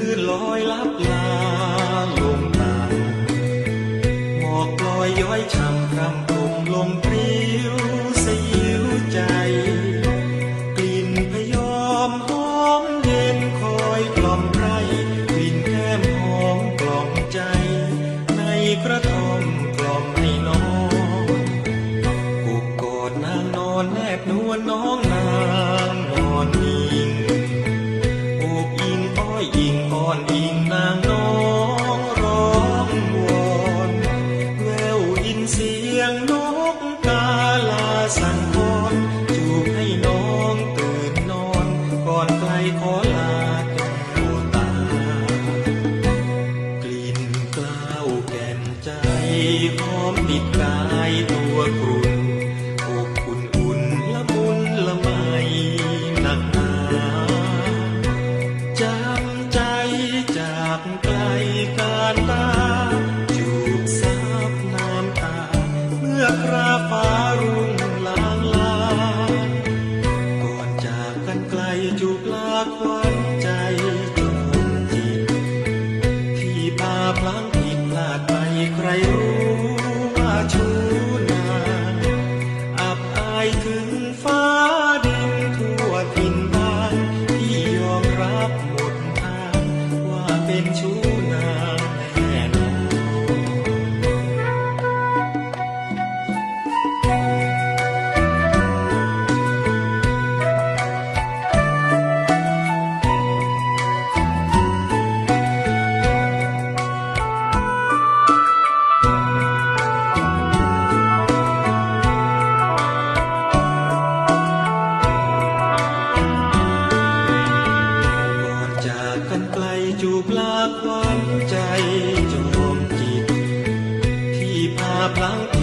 ลื่นลอยลับลาลงมาหมอกลอยย้อยช่ำรำคมลมปรี น้องร้องวนแววยินเสียงนกกาลาสั่นนจูบให้น้องตื่นนอน ก่อนไกลขอลาแกวตา กลิ่นกล้าวแก่นใจหอมติดกาย อยู่กลางความใจจงรวมจิต ที่พาพลัง